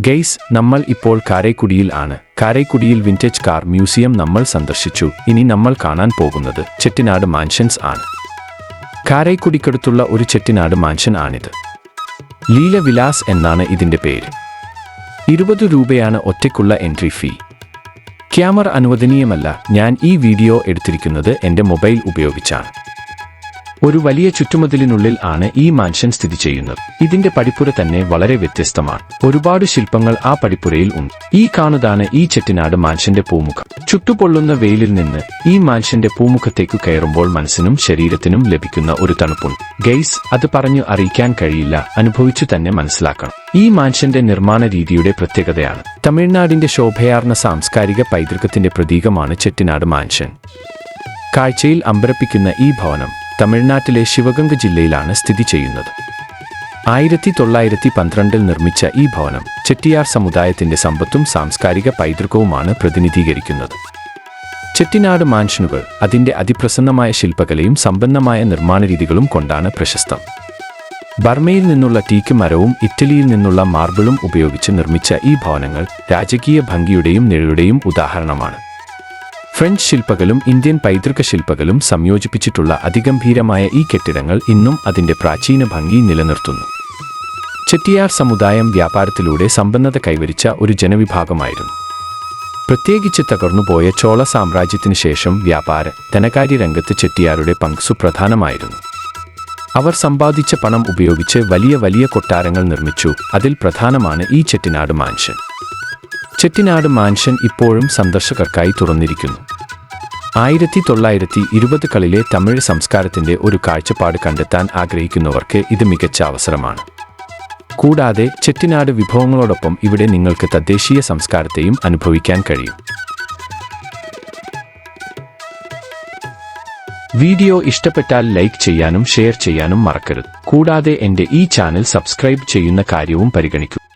Guys നമ്മൾ ഇപ്പോൾ കാരൈക്കുടിയിൽ ആണ്. കാരൈക്കുടിയിൽ വിന്റേജ് കാർ മ്യൂസിയം നമ്മൾ സന്ദർശിച്ചു. ഇനി നമ്മൾ കാണാൻ പോകുന്നത് ചെട്ടിനാട് മാൻഷൻസ് ആണ്. കാരൈക്കുടിക്കടുത്തുള്ള ഒരു ചെട്ടിനാട് മാൻഷൻ ആണിത്. ലീല വിലാസ് എന്നാണ് ഇതിന്റെ പേര്. ഇരുപത് രൂപയാണ് ഒറ്റയ്ക്കുള്ള എൻട്രി ഫീ. ക്യാമറ അനുവദനീയമല്ല ഞാൻ ഈ വീഡിയോ എടുത്തിരിക്കുന്നത് എന്റെ മൊബൈൽ ഉപയോഗിച്ചാണ്. ഒരു വലിയ ചുറ്റുമതിലിനുള്ളിൽ ആണ് ഈ മാൻഷൻ സ്ഥിതി ചെയ്യുന്നത്. ഇതിന്റെ പടിപ്പുര തന്നെ വളരെ വ്യത്യസ്തമാണ്. ഒരുപാട് ശില്പങ്ങൾ ആ പടിപ്പുരയിൽ ഉണ്ട്. ഈ കാണുതാണ് ഈ ചെട്ടിനാട് മാൻഷന്റെ പൂമുഖം. ചുട്ടുപൊള്ളുന്ന വെയിലിൽ നിന്ന് ഈ മാൻഷന്റെ പൂമുഖത്തേക്ക് കയറുമ്പോൾ മനസ്സിനും ശരീരത്തിനും ലഭിക്കുന്ന ഒരു തണുപ്പുണ്ട്. ഗെയ്സ് അത് പറഞ്ഞു അറിയിക്കാൻ കഴിയില്ല. അനുഭവിച്ചു തന്നെ മനസ്സിലാക്കണം. ഈ മാൻഷന്റെ നിർമ്മാണ രീതിയുടെ പ്രത്യേകതയാണ്. തമിഴ്നാടിന്റെ ശോഭയാർന്ന സാംസ്കാരിക പൈതൃകത്തിന്റെ പ്രതീകമാണ് ചെട്ടിനാട് മാൻഷൻ. കാഴ്ചയിൽ അമ്പരപ്പിക്കുന്ന ഈ ഭവനം തമിഴ്നാട്ടിലെ ശിവഗംഗ ജില്ലയിലാണ് സ്ഥിതി ചെയ്യുന്നത്. ആയിരത്തി തൊള്ളായിരത്തി പന്ത്രണ്ടിൽ നിർമ്മിച്ച ഈ ഭവനം ചെട്ടിയാർ സമുദായത്തിന്റെ സമ്പത്തും സാംസ്കാരിക പൈതൃകവുമാണ് പ്രതിനിധീകരിക്കുന്നത്. ചെട്ടിനാട് മാൻഷനുകൾ അതിന്റെ അതിപ്രസന്നമായ ശില്പകലയും സമ്പന്നമായ നിർമ്മാണ രീതികളും കൊണ്ടാണ് പ്രശസ്തം. ബർമയിൽ നിന്നുള്ള ടീക്ക് മരവും ഇറ്റലിയിൽ നിന്നുള്ള മാർബിളും ഉപയോഗിച്ച് നിർമ്മിച്ച ഈ ഭവനങ്ങൾ രാജകീയ ഭംഗിയുടെയും നിഴലുടെയും ഉദാഹരണമാണ്. ഫ്രഞ്ച് ശില്പകലും ഇന്ത്യൻ പൈതൃക ശില്പകലും സംയോജിപ്പിച്ചിട്ടുള്ള അതിഗംഭീരമായ ഈ കെട്ടിടങ്ങൾ ഇന്നും അതിന്റെ പ്രാചീന ഭംഗി നിലനിർത്തുന്നു. ചെട്ടിയാർ സമുദായം വ്യാപാരത്തിലൂടെ സമ്പന്നത കൈവരിച്ച ഒരു ജനവിഭാഗമായിരുന്നു. പ്രത്യേകിച്ച് തകർന്നുപോയ ചോള സാമ്രാജ്യത്തിനു ശേഷം വ്യാപാര ധനകാര്യ രംഗത്ത് ചെട്ടിയാരുടെ പങ്ക് സുപ്രധാനമായിരുന്നു. അവർ സമ്പാദിച്ച പണം ഉപയോഗിച്ച് വലിയ വലിയ കൊട്ടാരങ്ങൾ നിർമ്മിച്ചു. അതിൽ പ്രധാനമാണ് ഈ ചെട്ടിനാട് മാൻഷൻ. ചെട്ടിനാട് മാൻഷൻ ഇപ്പോഴും സന്ദർശകർക്കായി തുറന്നിരിക്കുന്നു. ആയിരത്തി തൊള്ളായിരത്തി ഇരുപതുകളിലെ തമിഴ് സംസ്കാരത്തിന്റെ ഒരു കാഴ്ചപ്പാട് കണ്ടെത്താൻ ആഗ്രഹിക്കുന്നവർക്ക് ഇത് മികച്ച അവസരമാണ്. കൂടാതെ ചെട്ടിനാട് വിഭവങ്ങളോടൊപ്പം ഇവിടെ നിങ്ങൾക്ക് തദ്ദേശീയ സംസ്കാരത്തെയും അനുഭവിക്കാൻ കഴിയും. വീഡിയോ ഇഷ്ടപ്പെട്ടാൽ ലൈക്ക് ചെയ്യാനും ഷെയർ ചെയ്യാനും മറക്കരുത്. കൂടാതെ എന്റെ ഈ ചാനൽ സബ്സ്ക്രൈബ് ചെയ്യുന്ന കാര്യവും പരിഗണിക്കൂ.